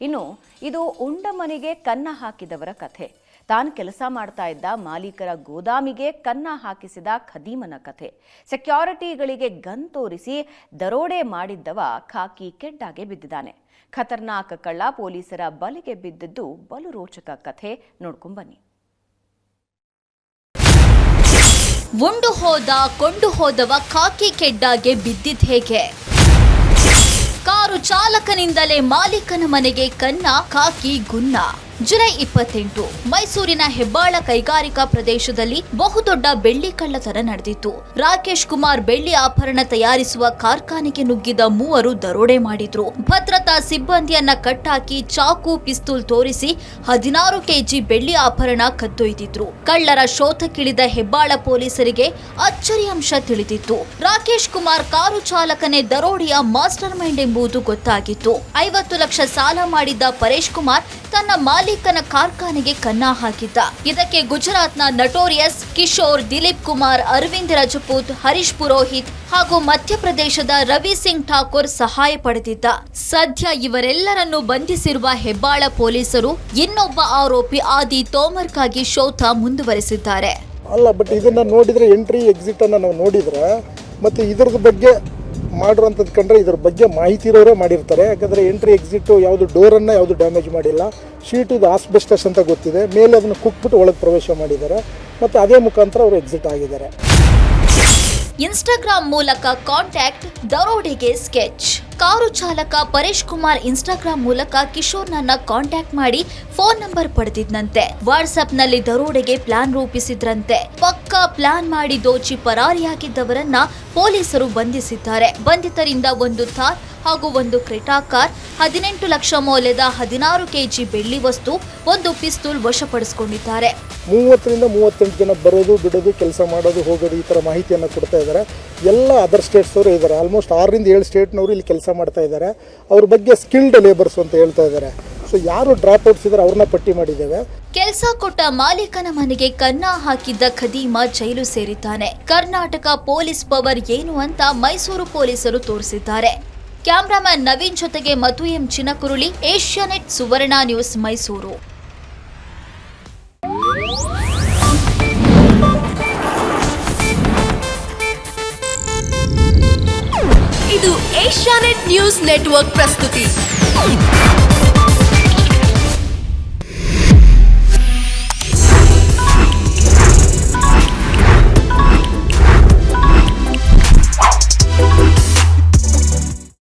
ಇನ್ನು, ಇದು ಉಂಡ ಮನೆಗೆ ಕನ್ನ ಹಾಕಿದವರ ಕಥೆ. ತಾನು ಕೆಲಸ ಮಾಡ್ತಾ ಇದ್ದ ಮಾಲೀಕರ ಗೋದಾಮಿಗೆ ಕನ್ನ ಹಾಕಿಸಿದ ಖದೀಮನ ಕಥೆ. ಸೆಕ್ಯೂರಿಟಿಗಳಿಗೆ ಗನ್ ತೋರಿಸಿ ದರೋಡೆ ಮಾಡಿದ್ದವ ಖಾಕಿ ಕೆಡ್ಡಾಗೆ ಬಿದ್ದಿದ್ದಾನೆ. ಖತರ್ನಾಕ್ ಕಳ್ಳ ಪೊಲೀಸರ ಬಲೆಗೆ ಬಿದ್ದದ್ದು ಬಲು ರೋಚಕ ಕಥೆ. ನೋಡ್ಕೊಂಬನ್ನಿ ಉಂಡು ಹೋದ ಕೊಂಡು ಹೋದವ ಖಾಕಿ ಕೆಡ್ಡಾಗೆ ಬಿದ್ದಿದ್ ಹೇಗೆ? ಚಾಲಕನಿಂದಲೇ ಮಾಲೀಕನ ಮನೆಗೆ ಕನ್ನ ಕಾಕಿ ಗುನ್ನ. ಜುಲೈ ಇಪ್ಪತ್ತೆಂಟು, ಮೈಸೂರಿನ ಹೆಬ್ಬಾಳ ಕೈಗಾರಿಕಾ ಪ್ರದೇಶದಲ್ಲಿ ಬಹುದೊಡ್ಡ ಬೆಳ್ಳಿ ಕಳ್ಳತನ ನಡೆದಿತ್ತು. ರಾಕೇಶ್ ಕುಮಾರ್ ಬೆಳ್ಳಿ ಆಭರಣ ತಯಾರಿಸುವ ಕಾರ್ಖಾನೆಗೆ ನುಗ್ಗಿದ ಮೂವರು ದರೋಡೆ ಮಾಡಿದ್ರು. ಭದ್ರತಾ ಸಿಬ್ಬಂದಿಯನ್ನ ಕಟ್ಟಾಕಿ ಚಾಕು, ಪಿಸ್ತೂಲ್ ತೋರಿಸಿ ಹದಿನಾರು ಕೆಜಿ ಬೆಳ್ಳಿ ಆಭರಣ ಕದ್ದೊಯ್ದಿದ್ರು. ಕಳ್ಳರ ಶೋಧಕ್ಕಿಳಿದ ಹೆಬ್ಬಾಳ ಪೊಲೀಸರಿಗೆ ಅಚ್ಚರಿ ಅಂಶ ತಿಳಿದಿತ್ತು. ರಾಕೇಶ್ ಕುಮಾರ್ ಕಾರು ಚಾಲಕನೇ ದರೋಡೆಯ ಮಾಸ್ಟರ್ ಮೈಂಡ್ ಎಂಬುದು ಗೊತ್ತಾಗಿತ್ತು. ಐವತ್ತು ಲಕ್ಷ ಸಾಲ ಮಾಡಿದ್ದ ಪರೇಶ್ ಕುಮಾರ್ ತನ್ನ ಮಾಲೀಕನ ಕಾರ್ಖಾನೆಗೆ ಕನ್ನ ಹಾಕಿದ್ದ. ಇದಕ್ಕೆ ಗುಜರಾತ್ನ ನಟೋರಿಯಸ್ ಕಿಶೋರ್, ದಿಲೀಪ್ ಕುಮಾರ್, ಅರವಿಂದ್ ರಜಪೂತ್, ಹರೀಶ್ ಪುರೋಹಿತ್ ಹಾಗೂ ಮಧ್ಯಪ್ರದೇಶದ ರವಿ ಸಿಂಗ್ ಠಾಕೂರ್ ಸಹಾಯ ಪಡೆದಿದ್ದ. ಸದ್ಯ ಇವರೆಲ್ಲರನ್ನು ಬಂಧಿಸಿರುವ ಹೆಬ್ಬಾಳ ಪೊಲೀಸರು ಇನ್ನೊಬ್ಬ ಆರೋಪಿ ಆದಿ ತೋಮರ್ಗಾಗಿ ಶೋಧ ಮುಂದುವರೆಸಿದ್ದಾರೆ. ಅಲ್ಲ ಬಟ್ ಇದನ್ನ ನೋಡಿದ್ರೆ ಎಂಟ್ರಿ ಎಕ್ಸಿಟನ್ನು ನಾವು ನೋಡಿದ್ರೆ ಮತ್ತೆ ಇದ್ರದ ಬಗ್ಗೆ ಮಾಡಿರೋಂಥದ್ದು ಕಂಡ್ರೆ ಇದ್ರ ಬಗ್ಗೆ ಮಾಹಿತಿ ಇರೋರೇ ಮಾಡಿರ್ತಾರೆ. ಯಾಕಂದರೆ ಎಂಟ್ರಿ ಎಕ್ಸಿಟು ಯಾವುದು ಡೋರನ್ನು ಯಾವುದು ಡ್ಯಾಮೇಜ್ ಮಾಡಿಲ್ಲ. ಶೀಟ್ ಇದು ಆಸ್ಬೆಸ್ಟಸ್ ಅಂತ ಗೊತ್ತಿದೆ. ಮೇಲೆ ಅದನ್ನು ಕುಕ್ಬಿಟ್ಟು ಒಳಗೆ ಪ್ರವೇಶ ಮಾಡಿದ್ದಾರೆ. ಮತ್ತು ಅದೇ ಮುಖಾಂತರ ಅವರು ಎಕ್ಸಿಟ್ ಆಗಿದ್ದಾರೆ. ಇನ್ಸ್ಟಾಗ್ರಾಮ್ ಮೂಲಕ ಕಾಂಟ್ಯಾಕ್ಟ್ ದರೋಡೆಗೆ ಸ್ಕೆಚ್ ಕಾರು ಚಾಲಕ ಪರೇಶ್ ಕುಮಾರ್ ಇನ್ಸ್ಟಾಗ್ರಾಮ್ ಮೂಲಕ ಕಿಶೋರ್ನನ್ನ ಕಾಂಟ್ಯಾಕ್ಟ್ ಮಾಡಿ ಫೋನ್ ನಂಬರ್ ಪಡೆದಿದ್ನಂತೆ. ವಾಟ್ಸ್ಆಪ್ನಲ್ಲಿ ದರೋಡೆಗೆ ಪ್ಲಾನ್ ರೂಪಿಸಿದ್ರಂತೆ. ಪಕ್ಕಾ ಪ್ಲಾನ್ ಮಾಡಿ ದೋಚಿ ಪರಾರಿಯಾಗಿದ್ದವರನ್ನ ಪೊಲೀಸರು ಬಂಧಿಸಿದ್ದಾರೆ. ಬಂಧಿತರಿಂದ ಒಂದು ಥಾರ್ ಹಾಗೂ ಒಂದು ಕ್ರೆಟಾ ಕಾರ್ ಹದಿನೆಂಟು ಲಕ್ಷ ಮೌಲ್ಯದ ಹದಿನಾರು ಕೆಜಿ ಬೆಳ್ಳಿ ವಸ್ತು ಒಂದು ಪಿಸ್ತೂಲ್ ವಶಪಡಿಸಿಕೊಂಡಿದ್ದಾರೆ. ಮೂವತ್ತರಿಂದ ಮೂವತ್ತೆಂಟು ಜನ ಬರೋದು ಬಿಡೋದು ಕೆಲಸ ಮಾಡೋದು ಹೋಗೋದು ಈ ಥರ ಮಾಹಿತಿಯನ್ನು ಕೊಡ್ತಾ ಇದ್ದಾರೆ. ಎಲ್ಲ ಅದರ್ ಸ್ಟೇಟ್ಸವರು ಇದ್ದಾರೆ. ಆಲ್ಮೋಸ್ಟ್ ಆರರಿಂದ ಏಳು ಸ್ಟೇಟ್ನವರು ಇಲ್ಲಿ ಕೆಲಸ ಮಾಡ್ತಾ ಇದ್ದಾರೆ. ಅವ್ರ ಬಗ್ಗೆ ಸ್ಕಿಲ್ಡ್ ಲೇಬರ್ಸ್ ಅಂತ ಹೇಳ್ತಾ ಇದ್ದಾರೆ. ಸೊ ಯಾರು ಡ್ರಾಪ್ ಔಟ್ಸ್ ಇದ್ದಾರೆ ಅವ್ರನ್ನ ಪಟ್ಟಿ ಮಾಡಿದ್ದೇವೆ. ಕೆಲಸ ಕೊಟ್ಟ ಮಾಲೀಕನ ಮನೆಗೆ ಕನ್ನ ಹಾಕಿದ್ದ ಖದೀಮ ಜೈಲು ಸೇರಿದ್ದಾನೆ. ಕರ್ನಾಟಕ ಪೊಲೀಸ್ ಪವರ್ ಏನು ಅಂತ ಮೈಸೂರು ಪೊಲೀಸರು ತೋರಿಸಿದ್ದಾರೆ. ಕ್ಯಾಮ್ರಾಮನ್ ನವೀನ್ ಜೊತೆಗೆ Madhu M Chinakuruli Asianet Suvarna news, Mysuru. ಇದು ಏಷ್ಯಾನೆಟ್ ನ್ಯೂಸ್ ನೆಟ್ವರ್ಕ್ ಪ್ರಸ್ತುತಿ.